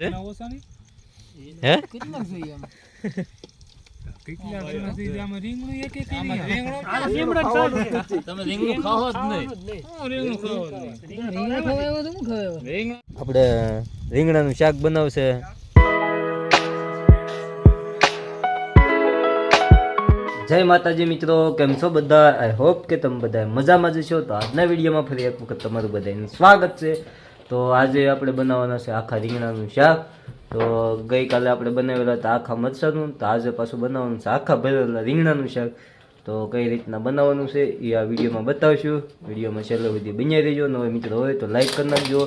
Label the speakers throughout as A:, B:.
A: હે?
B: ના
C: જોઈએ આમ?
B: આમાં રીંગણું એક એક ઈ નહીં.
C: તમે રીંગણું ખાઓ જ નહીં.
B: હા, રીંગણું ખાવાનું.
C: રીંગણા ખવાય તો શું ખવાય
B: રીંગણ
A: આપણે રીંગણાનું શાક બનાવશે. જય માતાજી મિત્રો કેમ છો બધા? આઈ હોપ કે તમે બધા મજામાં જ છો. તો આજના વિડીયોમાં ફરી એક વખત તમારું બધાનું સ્વાગત છે. તો આજે આપણે બનાવવાના છે આખા રીંગણાનું શાક. તો ગઈકાલે આપણે બનાવેલા હતા આખા મરચાનું. તો આજે પાછું બનાવવાનું છે આખા ભરેલા રીંગણાનું શાક. તો કઈ રીતના બનાવવાનું છે એ આ વિડીયોમાં બતાવશું. વિડીયોમાં છેલ્લે સુધી બન્યા રહેજો. નવા મિત્રો હોય તો લાઈક કરી નાખજો.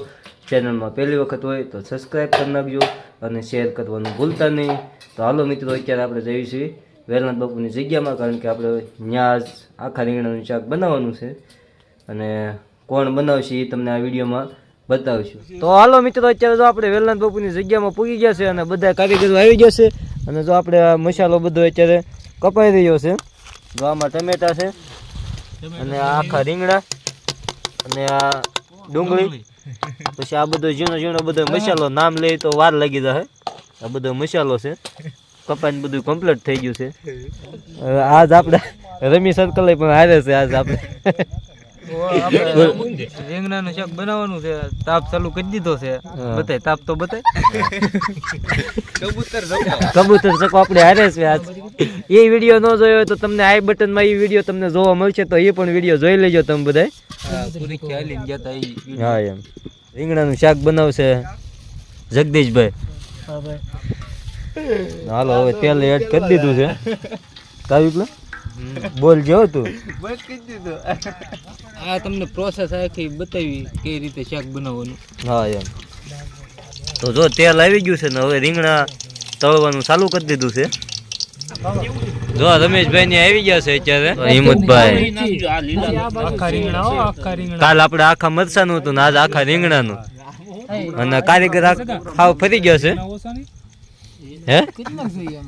A: ચેનલમાં પહેલી વખત હોય તો સબસ્ક્રાઈબ કરી નાખજો અને શેર કરવાનું ભૂલતા નહીં. તો હાલો મિત્રો, અત્યારે આપણે જઈએ છીએ વેલનાથ બાપુની જગ્યામાં, કારણ કે આપણે ત્યાં જ આખા રીંગણાનું શાક બનાવવાનું છે. અને કોણ બનાવશે એ તમને આ વિડીયોમાં બતાવશું. તો હાલો મિત્રો, અત્યારે જો આપણે વેલનાથ બાપુની જગ્યામાં પૂગી ગયા છે અને બધા કારીગરો આવી ગયા છે અને જો આપણે મસાલો બધો અત્યારે કપાઈ રહ્યો છે. જો આમાં ટમેટા છે અને આખા રીંગણા અને આ ડુંગળી. પછી આ બધો ઝીણો ઝીણો બધો મસાલો, નામ લે તો વાર લાગી જાય. આ બધો મસાલો છે. કપાઈને બધું કમ્પ્લીટ થઈ ગયું છે. આજ આપણે રમી સર્કલ પણ હારે છે, આજ આપણે.
B: રીંગણાનું શાક બનાવવાનું છે તાપ ચાલુ કરી દીધો છે. બતાય તાપ તો બતાય.
A: કબૂતર ચકો આપણે હારે છે આજ. એ વીડિયો ન જોયો હોય તો તમને આઈ બટનમાં એ વીડિયો તમને જોવા મળશે તો એ પણ વીડિયો જોઈ લેજો તમે બધા હા એમ. રીંગણાનું શાક બનાવશે. જગદીશભાઈ. હાલો હવે તેલ એડ કરી દીધું છે. કાવ્યું બોલ જો તું.
B: આ તમને પ્રોસેસ આખી બતાવી કઈ રીતે શાક બનાવવાનું.
A: હા એમ. તો જો તેલ આવી ગયું છે ને હવે રીંગણા તળવાનું ચાલુ કરી દીધું છે. જો રમેશભાઈ ને આવી ગયા છે અત્યારે. હિંમતભાઈ.
B: આખા રીંગણા આખા રીંગણા.
A: કાલ આપણે આખા મરસાનું હતું ને આજ આખા રીંગણાનું. અને કારીગર આ ખાવ ફરી ગયો છે. હે?
C: કેટલાક જોઈએ આમ?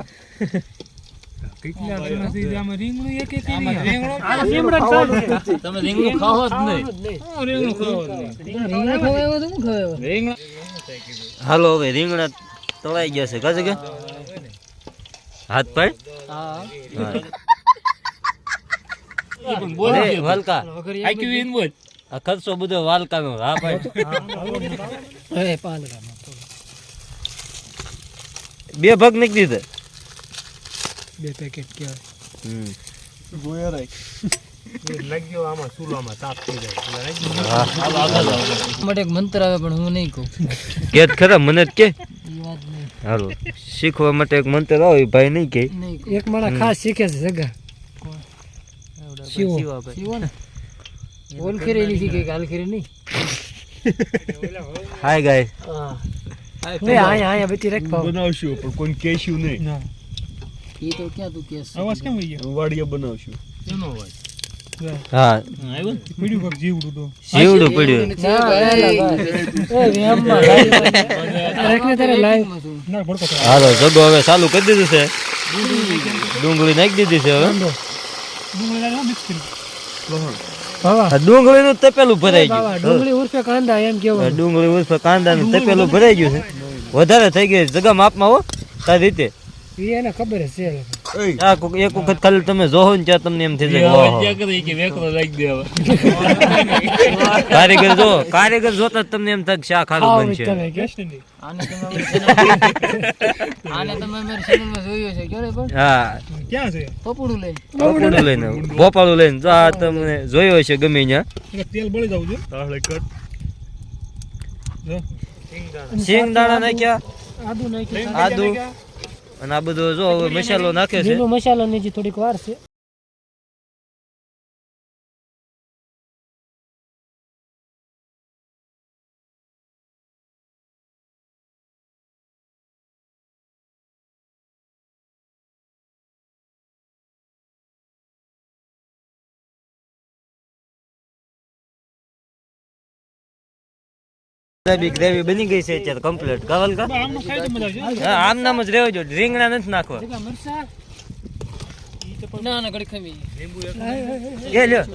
B: કેટલા જણા છે? આમાં રીંગણું એક એક નહીં.
C: તમે રીંગણું ખાઓ જ નહીં.
B: હા, રીંગણું નહીં
C: રીંગણું ખવાય તો શું ખવાય
B: રીંગણું
A: હાલો હવે રીંગણા તળાઈ ગયા છે. કાજે કે? હાથ પર
C: હા.
A: વાલકા.
B: વીન બોલ.
A: આ ખર્ચો બધો વાલકાનો હા બે ભાગ નીકળી દીધા.
B: બે પેકેટ કહેવાય.
A: હમ.
B: લાગ્યો આમાં ચૂલામાં તાપ થઈ જાય.
C: એક મંત્ર આવે પણ હું નહીં કહું.
A: કે ખરા? મને જ કે. હાલો. શીખવા માટે એક મંત્ર આવે ભાઈ નહીં કે.
D: એક માણસ ખાસ શીખે છે જગા શિવો.
C: શિવો. ને? નહીં શીખે.
A: હાય ગાય
D: હા. આયા આયા બેટી રાખ
E: બનાવશું પણ કોઈ કહેશું નહીં.
C: એ તો ક્યાં તું કેસ
B: અવાજ કેમ થઈ ગયો?
E: વાડીએ બનાવશું.
B: એનો અવાજ.
A: હા.
B: પીડ્યું કાંક જીવડું તો.
A: શિવડું પડ્યું.
C: ના, ભાઈ.
D: એ વેમમાં રાખને તારે લાઈવ
B: ના ભડકો કરે.
A: હાલો જગો હવે ચાલુ કરી દીધું છે. ડુંગળી. નાખી દીધી છે હવે.
B: ડુંગળી
A: ડુંગળીનું તપેલું ભરાઈ ગયું.
D: ડુંગળી ઉર્ફે કાંદા એમ કેવું
A: ડુંગળી ઉર્ફે કાંદાનું તપેલું ભરાઈ ગયું છે. વધારે થઈ ગયું છે. જગા માપમાં હો તારી રીતે.
D: એને ખબર છે
A: આ એક વખત ખાલી તમે જોહો ને ત્યાં તમને એમ થઈ જાય કે ઓહો. કારીગર જો કારીગર જોતા જ તમને એમ થાય સારું
D: ખાવ
A: બનશે.
C: આને તમે જોયો છે
A: હા.
B: ક્યાં છે?
C: પપડું લઈને.
A: ભોપાળું લઈને ભોપાળું લઈને. જો આ તમને જોયો હશે ગમે ત્યાં.
B: તેલ બળી જવું છે.
E: તાળે કટ.
B: જો.
A: સિંગ દાણા નાખ્યા.
D: આદુ નાખ્યા.
A: આદુ. અને આ બધો જો હવે મસાલો નાખે છે.
D: લીલો મસાલો ની જે થોડીક વાર છે
A: ગ્રેવી ગ્રેવી બની ગઈ છે અત્યારે કમ્પ્લીટ કવલ કા?
B: આમનું ખાઈ તો મજા આવશે
A: હા, આમ નામ જ રહેજો રીંગણા નથી નાખવા.
C: ના ના ઘડી ખમી.
A: એ લ્યો.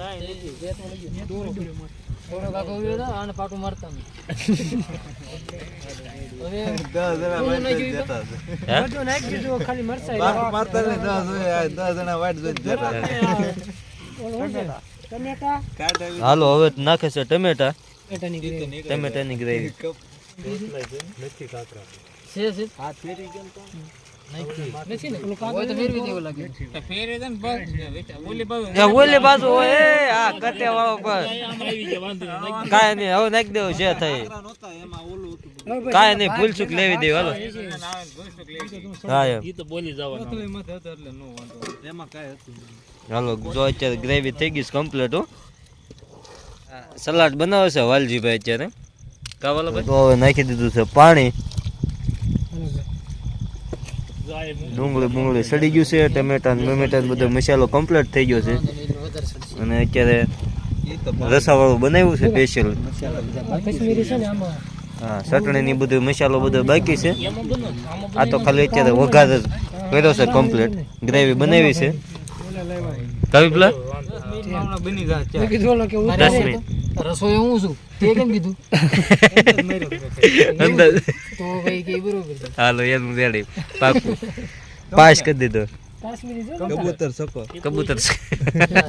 A: હાલો હવે નાખે છે ટમેટા.
D: ટમેટાની ગ્રેવી.
A: ટમેટાની ગ્રેવી
C: છે, છે. નથી ને? હોય તો ફેરવી દેવું લાગે.
A: ઓલી બાજુ હોય. એ આ કટે વાળો પર. કાંઈ નહીં. હવે નાખી દેવું છે થઈ નહીં લેવી દેવું હાલો. હા એમ. હાલો જો અત્યારે ગ્રેવી થઈ ગઈ કમ્પ્લીટ હો. સલાડ બનાવે છે વાલજીભાઈ અત્યારે. તો હવે નાખી દીધું છે પાણી. ડુંગળી બુંગળી સડી ગયું છે ટમેટા ને બધો મસાલો કમ્પ્લીટ થઈ ગયો છે. અને અત્યારે રસાવાળું બનાવ્યું છે સ્પેશિયલ હા ચટણી ની બધું મસાલો બધો બાકી છે. આ તો ખાલી અત્યારે વઘાર જ કર્યો છે કમ્પ્લીટ ગ્રેવી બનાવી છે. કવિ પેલા
D: મેં કીધું ઓલો કે
A: દસ
C: રસોઈ હું છું? તે કેમ કીધું?
A: અંદર.
C: તો ભાઈ કે બરોબર છે.
A: હાલો એનું રેડી. પાકું. પાસ કરી દીધો.
D: કાશ્મીરી છે ને
E: કબૂતર સકો.
A: કબૂતર છે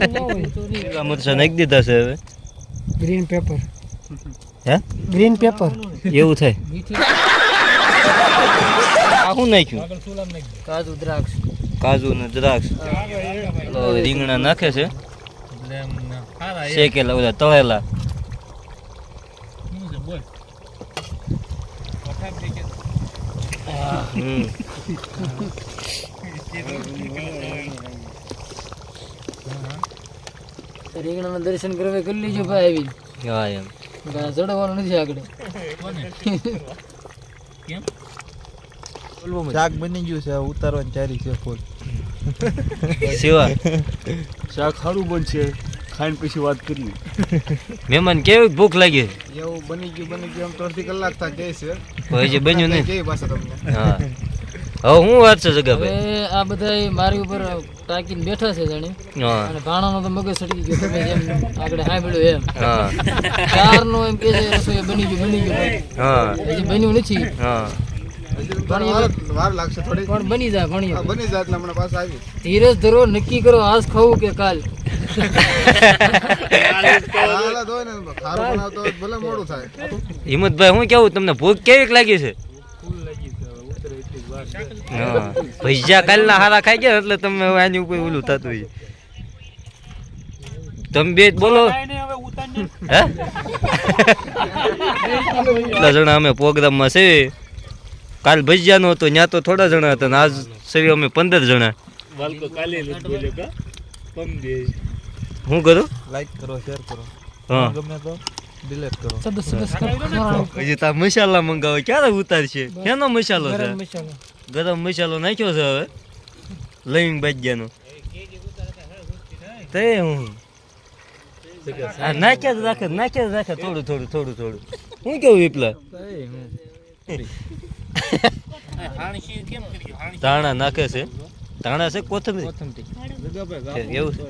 D: ન હોય
A: લીલા મરચા નાખી દીધા છે હવે.
D: ગ્રીન પેપર
A: હે?
D: ગ્રીન પેપર
A: એવું થાય.
C: મીઠી.
A: નાખ્યું.
C: કાજુ દ્રાક્ષ.
A: કાજુ ને દ્રાક્ષ. તો રીંગણા નાખે છે. શેકેલા બધા તળેલા હમ
C: રીંગણાના દર્શન કરવા કરી લેજો ભાઈ આવી
A: હા એમ
C: ચડવાનું નથી આગળ
E: શાક બની ગયું છે ઉતારવાની ચારી છે ફૂલ
A: શિવા.
E: શાક સારું બનશે. ખાઈને પછી વાત કરીએ.
A: મહેમાન કેવી ભૂખ લાગી?
E: એવું બની ગયું બની ગયું. એમ તો અડધી કલાક થાય કે છે.
A: હજી બન્યું નહીં?
E: કેવી પાછા તમને.
A: હા. હવે હું વાત છે જગાભાઈ?
C: આ બધા મારી ઉપર ટાંકીને બેઠા છે જાણે.
A: હા.
C: અને ભાણાનો તો મગજ સડકી ગયો તમે જેમ આગળ સાંભળ્યું એમ.
A: ચાર
C: નો એમ કે છે રસોઈ બની ગયું બની ગયું.
A: હા.
C: હજી બન્યું નથી.
A: હા.
E: વાર લાગશે થોડી
C: પણ બની જાય ભણી
E: બની જાય એટલે હમણાં પાછા આવી.
C: ધીરજ ધરો નક્કી કરો આજ ખાવું કે કાલ?
A: હિંમતભાઈ હું કેવું તમને ભૂખ કેવી લાગી છે? હા ભજીયા કાલના હારા ખાઈ ગયા એટલે તમે હવે આની ઉપર ઓલું થતું હોય. તમે બે બોલો. હે? જણા અમે પ્રોગ્રામમાં છે. કાલ ભજીયાનો હતો ત્યાં તો થોડા જણા હતા ને આજ સરી અમે પંદર જણા. શું કરું?
E: લાઈક કરો શેર કરો.
A: હા.
E: ગમે તો ડિલીટ કરો.
A: હજી તાર મસાલા મંગાવે ક્યારે ઉતારશે? કેનો મસાલો છે?
D: ગરમ મસાલો.
A: ગરમ મસાલો નાખ્યો છે હવે? લવિંગ ભાજ્યાનો. તે હું. આ નાખ્યા જ રાખે નાખ્યા જ રાખે થોડું થોડું થોડું થોડું. હું કેવું વિપલા? ધાણા નાખે છે. ધાણા છે કોથમરી? છે, એવું છે.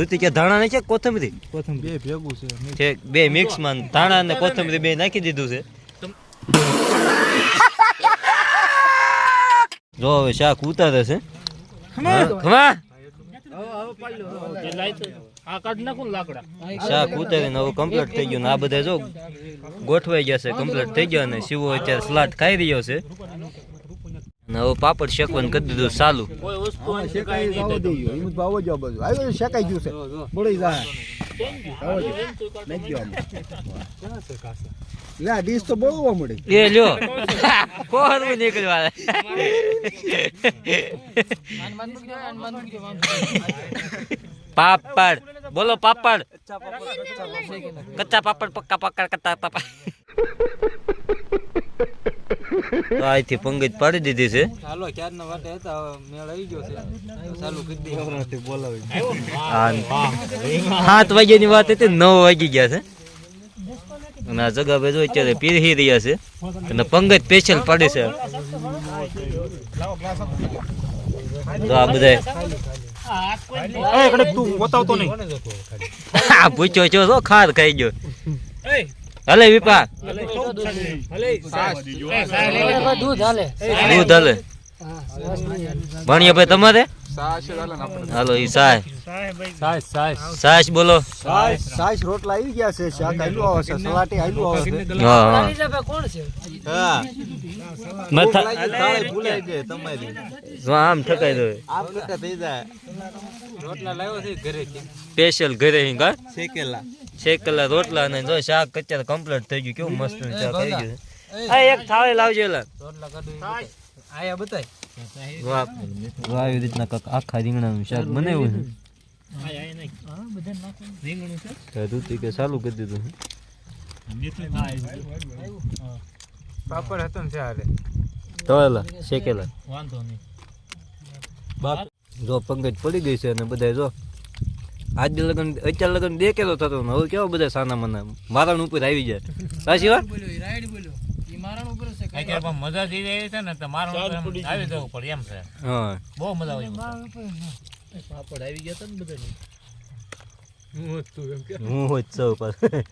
A: ઋતિ કે ધાણા નાખે કોથમરી?
E: બે ભેગું છે.
A: છે બે મિક્સમાં ધાણા અને કોથમરી બે નાખી દીધું છે. જો હવે શાક ઉતારે છે. હા, ખમા. શાક ઉતારીને હવે કમ્પ્લીટ થઈ ગયું ને આ બધા જો ગોઠવાઈ ગયા છે કમ્પ્લીટ થઈ ગયો અને શિવો અત્યારે સ્લાટ ખાઈ રહ્યો છે. અને હવે પાપડ શેકવાનું કરી દીધું ચાલુ.
E: શેકાઈ ગયું છે. બળી જાય. નાખી. લે આ ડીશ તો બળવા મળી.
A: એ લ્યો. કોહરવું નીકળવા પાપડ. બોલો પાપડ. કચ્ચા પાપડ પક્કા પક્કા કચ્ચા પાપડ. તો અહીંથી પંગજ પાડી દીધી છે.
B: ચાલો ક્યારના વાટે હતા મેળ આવી ગયો છે. ચાલુ કરી દઈએ
E: બોલાવી
A: હા સાત વાગ્યાની વાત હતી નવ વાગી ગયા છે. અને આ જગા જો અત્યારે પીરહી રહ્યા છે. અને પંગજ સ્પેશિયલ પાડે છે. તો આ બધા
B: એ કડક તું બતાવતો નહીં.
A: આ પૂછ્યો છો તો ખાર ખાઈ ગયો? હલે વિપા.
D: દૂધ હાલે.
A: દૂધ હલે. ભણ્યા ભાઈ તમારે? હાલો ઈ સાય
B: સાસ સાસ.
A: સાસ બોલો.
E: સાઈસ સાઈસ રોટલા આવી ગયા છે શાક આયલું આવે છે સલાટી આયલું આવે છે.
A: હા. હા
D: કોણ છે?
A: મથા જો આમ ઠકાઈ દો.
B: રોટલા લાવ્યો છે ઘરેથી
A: સ્પેશિયલ ઘરે કા? શેકેલા રોટલા ને જો શાક કચ્ચા કમ્પ્લીટ થઈ ગયું. કેવું મસ્ત શાક આવી ગયું આ એક થાળી લાવજો એલા.
C: રોટલા કાઢી આયા બતાય
A: વાહ. વાહ એવી રીતના આખા રીંગણાનું શાક બનાવ્યું છે. ઋતિકે કે ચાલુ કરી દીધું
B: પાપડ હતો ને ચાલે
A: તળેલા શેકેલા.
B: વાંધો નહીં.
A: બાપ જો પંકજ પડી ગઈ છે અને બધા જો આજ લગન અત્યારે લગન દેખેલો થતો ને હવે કેવો બધા સાના મના મારણ ઉપર આવી જાય. સાચી વાત?
B: મજા થઈ જાય છે ને તો મારું આવી જવું પડે એમ છે.
A: હા.
B: બહુ મજા આવી
C: પાપડ આવી ગયા તા ને બધા
A: હું હોત છું એમ